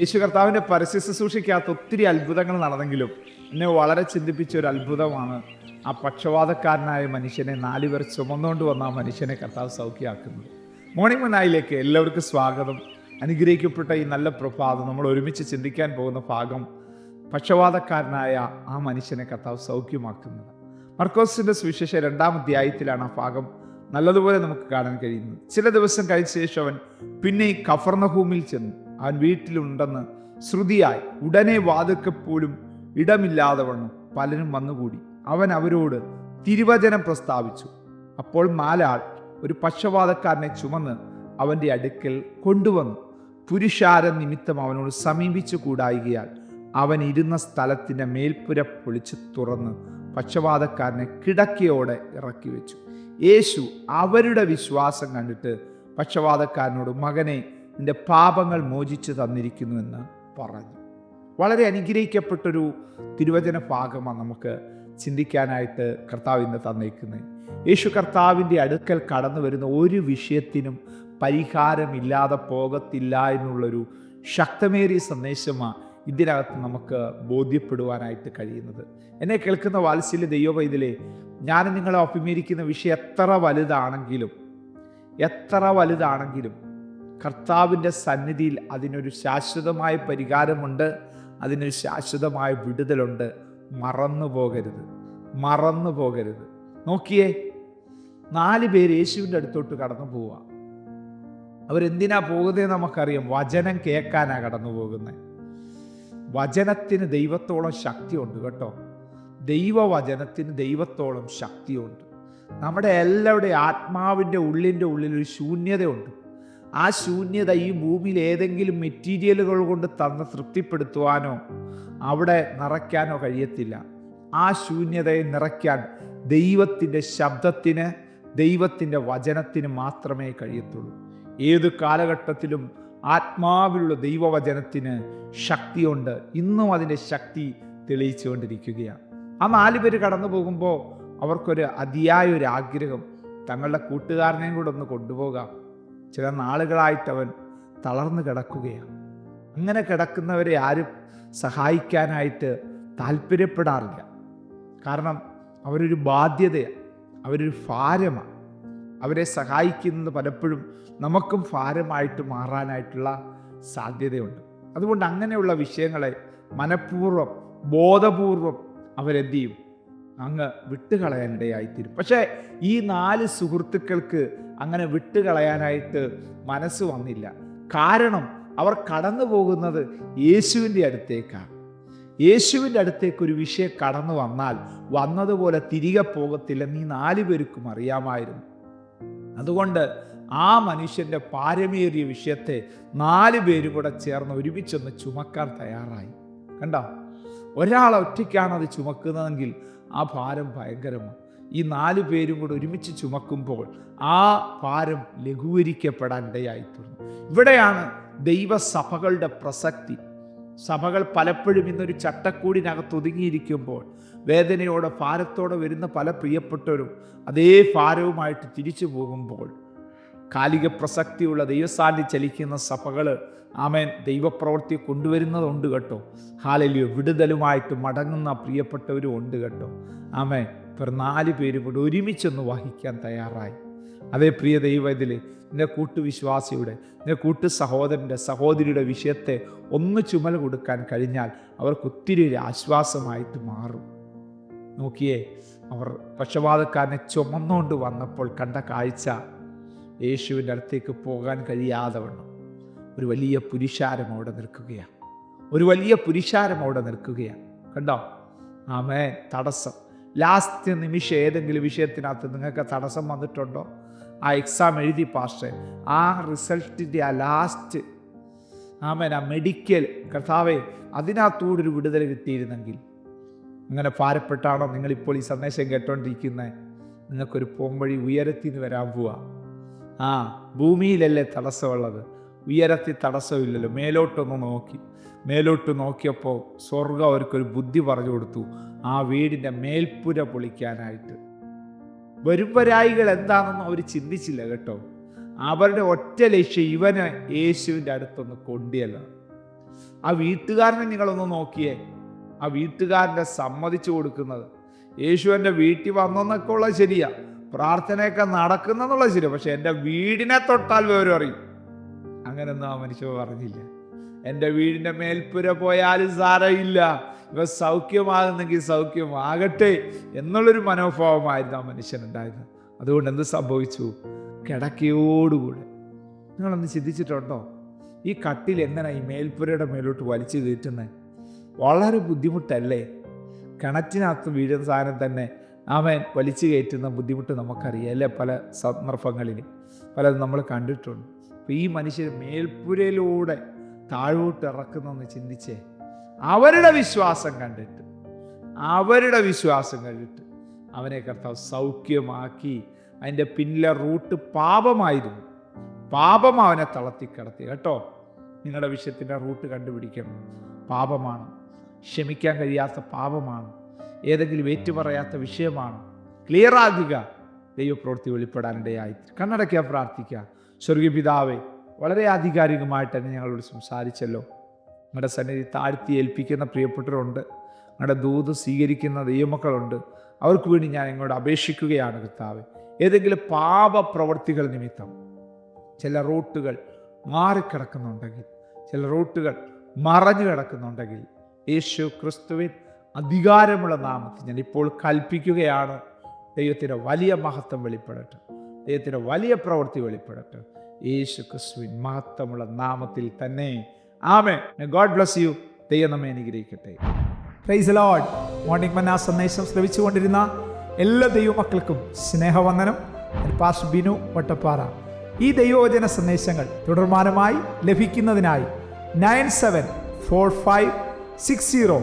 യേശു കർത്താവിന്റെ പരസ്യ ശുശ്രൂഷയ്ക്കകത്ത് ഒത്തിരി അത്ഭുതങ്ങൾ നടന്നെങ്കിലും എന്നെ വളരെ ചിന്തിപ്പിച്ച ഒരു അത്ഭുതമാണ് ആ പക്ഷപാതക്കാരനായ മനുഷ്യനെ നാലുപേർ ചുമന്നുകൊണ്ട് വന്ന ആ മനുഷ്യനെ കർത്താവ് സൗഖ്യമാക്കുന്നത്. മോർണിംഗ് മനായിലേക്ക് എല്ലാവർക്കും സ്വാഗതം. അനുഗ്രഹിക്കപ്പെട്ട ഈ നല്ല പ്രഭാതം നമ്മൾ ഒരുമിച്ച് ചിന്തിക്കാൻ പോകുന്ന ഭാഗം പക്ഷപാതക്കാരനായ ആ മനുഷ്യനെ കർത്താവ് സൗഖ്യമാക്കുന്നത്. മർക്കോസിന്റെ സുവിശേഷ രണ്ടാം അധ്യായത്തിലാണ് ആ ഭാഗം നല്ലതുപോലെ നമുക്ക് കാണാൻ കഴിയുന്നത്. ചില ദിവസം കഴിച്ച ശേഷം അവൻ പിന്നെ ഈ കഫർണഭൂമിയിൽ ചെന്നു. അവൻ വീട്ടിലുണ്ടെന്ന് ശ്രുതിയായി. ഉടനെ വാതുക്കെ പോലും ഇടമില്ലാതെ വണ്ണം പലരും വന്നുകൂടി. അവൻ അവരോട് തിരുവചനം പ്രസ്താവിച്ചു. അപ്പോൾ മാലാൾ ഒരു പക്ഷവാതക്കാരനെ ചുമന്ന് അവന്റെ അടുക്കൽ കൊണ്ടുവന്നു. പുരുഷാര നിമിത്തം അവനോട് സമീപിച്ചു കൂടായികയാൽ അവൻ ഇരുന്ന സ്ഥലത്തിന്റെ മേൽപ്പുര പൊളിച്ച് തുറന്ന് പക്ഷവാതക്കാരനെ കിടക്കയോടെ ഇറക്കി വെച്ചു യേശു അവരുടെ വിശ്വാസം കണ്ടിട്ട് പക്ഷവാതക്കാരനോട് മകനെ നിന്റെ പാപങ്ങൾ മോചിച്ചു തന്നിരിക്കുന്നുവെന്ന് പറഞ്ഞു. വളരെ അനുഗ്രഹിക്കപ്പെട്ടൊരു തിരുവചന ഭാഗമാണ് നമുക്ക് ചിന്തിക്കാനായിട്ട് കർത്താവ് ഇന്ന് തന്നേക്കുന്നത്. യേശു കർത്താവിന്റെ അടുക്കൽ കടന്നു വരുന്ന ഒരു വിഷയത്തിനും പരിഹാരമില്ലാതെ പോകത്തില്ല എന്നുള്ളൊരു ശക്തമേറിയ സന്ദേശമാണ് ഇതിനകത്ത് നമുക്ക് ബോധ്യപ്പെടുവാനായിട്ട് കഴിയുന്നത്. എന്നെ കേൾക്കുന്ന വാത്സല്യ ദൈവവൈതിലെ ഞാൻ നിങ്ങളെ അഭിമുഖീകരിക്കുന്ന വിഷയം എത്ര വലുതാണെങ്കിലും എത്ര വലുതാണെങ്കിലും കർത്താവിന്റെ സന്നിധിയിൽ അതിനൊരു ശാശ്വതമായ പരിഹാരമുണ്ട് അതിനൊരു ശാശ്വതമായ വിടുതലുണ്ട്. മറന്നു പോകരുത് മറന്നു പോകരുത്. നോക്കിയേ നാല് പേര് യേശുവിന്റെ അടുത്തോട്ട് കടന്നു പോവുക. അവരെന്തിനാ പോകുന്നത് നമുക്കറിയാം. വചനം കേൾക്കാനാണ് കടന്നു പോകുന്നത് വചനത്തിന് ദൈവത്തോളം ശക്തിയുണ്ട് കേട്ടോ. ദൈവവചനത്തിന് ദൈവത്തോളം ശക്തിയുണ്ട്. നമ്മുടെ എല്ലാവരുടെയും ആത്മാവിന്റെ ഉള്ളിന്റെ ഉള്ളിൽ ഒരു ശൂന്യതയുണ്ട്. ആ ശൂന്യത ഈ ഭൂമിയിൽ ഏതെങ്കിലും മെറ്റീരിയലുകൾ കൊണ്ട് തന്ന് തൃപ്തിപ്പെടുത്തുവാനോ അവിടെ നിറയ്ക്കാനോ കഴിയത്തില്ല. ആ ശൂന്യതയെ നിറയ്ക്കാൻ ദൈവത്തിന്റെ ശബ്ദത്തിന് ദൈവത്തിന്റെ വചനത്തിന് മാത്രമേ കഴിയത്തുള്ളൂ. ഏത് കാലഘട്ടത്തിലും ആത്മാവിലുള്ള ദൈവവചനത്തിന് ശക്തിയുണ്ട്. ഇന്നും അതിന്റെ ശക്തി തെളിയിച്ചുകൊണ്ടിരിക്കുകയാണ്. ആ നാല് പേര് കടന്നു പോകുമ്പോൾ അവർക്കൊരു അതിയായ ഒരു ആഗ്രഹം. തങ്ങളുടെ കൂട്ടുകാരനെയും കൂടെ ഒന്ന് കൊണ്ടുപോകാം. ചില നാളുകളായിട്ട് അവൻ തളർന്നു കിടക്കുകയാണ്. അങ്ങനെ കിടക്കുന്നവരെ ആരും സഹായിക്കാനായിട്ട് താല്പര്യപ്പെടാറില്ല. കാരണം അവരൊരു ബാധ്യതയാണ് അവരൊരു ഭാരമാണ്. അവരെ സഹായിക്കുന്നത് പലപ്പോഴും നമുക്കും ഭാരമായിട്ട് മാറാനായിട്ടുള്ള സാധ്യതയുണ്ട്. അതുകൊണ്ട് അങ്ങനെയുള്ള വിഷയങ്ങളെ മനഃപൂർവം ബോധപൂർവം അവരെന്ത് ചെയ്യും? അങ്ങ് വിട്ടുകളയാനിടയായിത്തീരും. പക്ഷേ ഈ നാല് സുഹൃത്തുക്കൾക്ക് അങ്ങനെ വിട്ടുകളയാനായിട്ട് മനസ്സ് വന്നില്ല. കാരണം അവർ കടന്നു പോകുന്നത് യേശുവിന്റെ അടുത്തേക്കാണ്. യേശുവിന്റെ അടുത്തേക്ക് ഒരു വിഷയം കടന്നു വന്നാൽ വന്നതുപോലെ തിരികെ പോകത്തില്ലെന്ന് ഈ നാല് പേർക്കും അറിയാമായിരുന്നു. അതുകൊണ്ട് ആ മനുഷ്യന്റെ പാരമേറിയ വിഷയത്തെ നാല് പേരും കൂടെ ചേർന്ന് ഒരുമിച്ചൊന്ന് ചുമക്കാൻ തയ്യാറായി. കണ്ടോ? ഒരാൾ ഒറ്റയ്ക്കാണ് അത് ചുമക്കുന്നതെങ്കിൽ ആ ഭാരം ഭയങ്കരമാണ്. ഈ നാല് പേരും കൂടെ ഒരുമിച്ച് ചുമക്കുമ്പോൾ ആ ഭാരം ലഘൂകരിക്കപ്പെടാൻ ഇടയായിത്തീർന്നു. ഇവിടെയാണ് ദൈവസഭകളുടെ പ്രസക്തി. സഭകൾ പലപ്പോഴും ഇന്നൊരു ചട്ടക്കൂടിനകത്ത് ഒതുങ്ങിയിരിക്കുമ്പോൾ വേദനയോടെ ഭാരത്തോടെ വരുന്ന പല പ്രിയപ്പെട്ടവരും അതേ ഭാരവുമായിട്ട് തിരിച്ചു പോകുമ്പോൾ കാലിക പ്രസക്തിയുള്ള ദൈവസാന്നി ചലിക്കുന്ന സഭകൾ ആമേൻ. ദൈവപ്രവൃത്തി കൊണ്ടുവരുന്നതുണ്ട് കേട്ടോ. ഹാലലിയോ. വിടുതലുമായിട്ട് മടങ്ങുന്ന പ്രിയപ്പെട്ടവരും ഉണ്ട് കേട്ടോ. ആമേൻ. ഇപ്പം നാല് പേരും കൂടെ ഒരുമിച്ചൊന്ന് വഹിക്കാൻ തയ്യാറായി. അതേ പ്രിയ ദൈവം ഇതിൽ നിന്റെ കൂട്ടുവിശ്വാസിയുടെ നിന്റെ കൂട്ടു സഹോദരന്റെ സഹോദരിയുടെ വിഷയത്തെ ഒന്ന് ചുമൽ കൊടുക്കാൻ കഴിഞ്ഞാൽ അവർക്ക് ഒത്തിരി ഒരു ആശ്വാസമായിട്ട് മാറും. നോക്കിയേ അവർ പക്ഷപാതക്കാരനെ ചുമന്നുകൊണ്ട് വന്നപ്പോൾ കണ്ട കാഴ്ച യേശുവിന്റെ അടുത്തേക്ക് പോകാൻ കഴിയാതെ വണ്ണം ഒരു വലിയ പുരുഷാരം അവിടെ നിൽക്കുകയാണ്. ഒരു വലിയ പുരുഷാരം അവിടെ നിൽക്കുകയാണ്. കണ്ടോ? ആമേ തടസ്സം. ലാസ്റ്റ് നിമിഷം ഏതെങ്കിലും വിഷയത്തിനകത്ത് നിങ്ങൾക്ക് തടസ്സം വന്നിട്ടുണ്ടോ? ആ എക്സാം എഴുതി പാസ്റ്റേ ആ റിസൾട്ടിന്റെ ആ ലാസ്റ്റ് ആമേൻ ആ മെഡിക്കൽ കർത്താവെ അതിനകത്തൂടെ ഒരു വിടുതൽ കിട്ടിയിരുന്നെങ്കിൽ അങ്ങനെ ഭാരപ്പെട്ടാണോ നിങ്ങളിപ്പോൾ ഈ സന്ദേശം കേട്ടോണ്ടിരിക്കുന്നത് നിങ്ങൾക്കൊരു പോംവഴി ഉയരത്തിന് വരാൻ പോവാ. ആ ഭൂമിയിലല്ലേ തടസ്സമുള്ളത്? ഉയരത്തിൽ തടസ്സമില്ലല്ലോ. മേലോട്ടൊന്ന് നോക്കി. മേലോട്ട് നോക്കിയപ്പോൾ സ്വർഗം അവർക്കൊരു ബുദ്ധി പറഞ്ഞു കൊടുത്തു. ആ വീടിന്റെ മേൽപ്പുര പൊളിക്കാനായിട്ട്. വരുംവരായികൾ എന്താണെന്ന് അവർ ചിന്തിച്ചില്ല കേട്ടോ. അവരുടെ ഒറ്റ ലക്ഷ്യം ഇവനെ യേശുവിന്റെ അടുത്തൊന്ന് കൊണ്ടിയല്ല ആ വീട്ടുകാരനെ നിങ്ങളൊന്ന് നോക്കിയേ. ആ വീട്ടുകാരനെ സമ്മതിച്ചു കൊടുക്കുന്നത്. യേശു എന്റെ വീട്ടിൽ വന്നെന്നൊക്കെ ഉള്ളത് ശരിയാ. പ്രാർത്ഥനയൊക്കെ നടക്കുന്നെന്നുള്ളത് ശരി പക്ഷെ എന്റെ വീടിനെ തൊട്ടാൽ വിവരം അറിയും. അങ്ങനെയൊന്നും ആ മനുഷ്യ പറഞ്ഞില്ല. എന്റെ വീടിന്റെ മേൽപ്പുര പോയാലും സാരമില്ല. ഇവ സൗഖ്യമാകുന്നെങ്കിൽ സൗഖ്യമാകട്ടെ എന്നുള്ളൊരു മനോഭാവമായിരുന്നു ആ മനുഷ്യനുണ്ടായത് അതുകൊണ്ട് എന്ത് സംഭവിച്ചു? കിടക്കയോടുകൂടെ. നിങ്ങളൊന്ന് ചിന്തിച്ചിട്ടുണ്ടോ? ഈ കട്ടിൽ എങ്ങനെ ഈ മേൽപ്പുരയുടെ മേലോട്ട് വലിച്ചു കയറ്റുന്നത്? വളരെ ബുദ്ധിമുട്ടല്ലേ? കിണറ്റിനകത്ത് വീഴുന്ന സാധനം തന്നെ അവൻ വലിച്ചു കയറ്റുന്ന ബുദ്ധിമുട്ട് നമുക്കറിയാം അല്ലേ? പല സന്ദർഭങ്ങളിൽ. പലതും നമ്മൾ കണ്ടിട്ടുണ്ട്. അപ്പോൾ ഈ മനുഷ്യർ മേൽപ്പുരയിലൂടെ താഴോട്ട് ഇറക്കുന്നെന്ന് ചിന്തിച്ചേ അവരുടെ വിശ്വാസം കണ്ടിട്ട് അവരുടെ വിശ്വാസം കണ്ടിട്ട് അവനെ കർത്താവ് സൗഖ്യമാക്കി. അതിന്റെ പിന്നിലെ റൂട്ട് പാപമായിരുന്നു. പാപം അവനെ തളർത്തി കിടത്തി. കേട്ടോ? നിങ്ങളുടെ വിഷയത്തിന്റെ റൂട്ട് കണ്ടുപിടിക്കണം. പാപമാണ്. ക്ഷമിക്കാൻ കഴിയാത്ത പാപമാണ്. ഏതെങ്കിലും ഏറ്റുപറയാത്ത വിഷയമാണ്. ക്ലിയർ ആകുക. ദൈവപ്രവൃത്തി വെളിപ്പെടാനിടയായി കണ്ണടയ്ക്കുക പ്രാർത്ഥിക്കുക. സ്വർഗീയ പിതാവേ വളരെ ആധികാരികമായിട്ട് തന്നെ ഞങ്ങളോട് സംസാരിച്ചല്ലോ. നിങ്ങളുടെ സന്നിധി താഴ്ത്തി ഏൽപ്പിക്കുന്ന പ്രിയപ്പെട്ടവരുണ്ട്. നിങ്ങളുടെ ദൂത് സ്വീകരിക്കുന്ന ദൈവമക്കളുണ്ട്. അവർക്ക് വേണ്ടി ഞാൻ നിങ്ങളോട് അപേക്ഷിക്കുകയാണ് കർത്താവ്. ഏതെങ്കിലും പാപപ്രവർത്തികൾ നിമിത്തം ചില റൂട്ടുകൾ മാറിക്കിടക്കുന്നുണ്ടെങ്കിൽ ചില റൂട്ടുകൾ മറഞ്ഞു കിടക്കുന്നുണ്ടെങ്കിൽ യേശു ക്രിസ്തുവിൻ അധികാരമുള്ള നാമത്തിൽ ഞാൻ ഇപ്പോൾ കൽപ്പിക്കുകയാണ്. ദൈവത്തിന്റെ വലിയ മഹത്വം വെളിപ്പെടട്ടെ. ദൈവത്തിന്റെ വലിയ പ്രവൃത്തി വെളിപ്പെടട്ടെ. യേശു ക്രിസ്തുവിൻ മഹത്വമുള്ള നാമത്തിൽ തന്നെ. ആമേ ഗോഡ് ബ്ലസ് യു ദൈവം നമ്മെ അനുഗ്രഹിക്കട്ടെ. പ്രൈസ് ലോഡ് മോർണിംഗ് മന്ന സന്ദേശം ശ്രമിച്ചുകൊണ്ടിരുന്ന എല്ലാ ദൈവമക്കൾക്കും സ്നേഹവന്ദനം. പാസ് ബിനു വട്ടപ്പാറ. ഈ ദൈവവചന സന്ദേശങ്ങൾ തുടർമാനമായി ലഭിക്കുന്നതിനായി nine seven four five six zero